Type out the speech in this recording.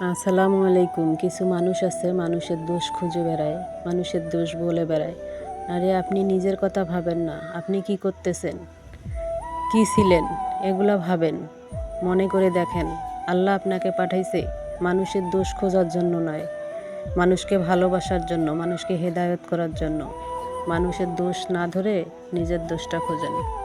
আসসালামু আলাইকুম। কিছু মানুষ আছে, মানুষের দোষ খুঁজে বেড়ায়, মানুষের দোষ বলে বেড়ায়। আরে, আপনি নিজের কথা ভাবেন না। আপনি কি করতেছেন? কি ছিলেন? এগুলা ভাবেন। মনে করে দেখেন, আল্লাহ আপনাকে পাঠাইছে মানুষের দোষ খোঁজার জন্য নয়। মানুষকে ভালোবাসার জন্য, মানুষকে হেদায়ত করার জন্য। মানুষের দোষ না ধরে নিজের দোষটা খোঁজেন।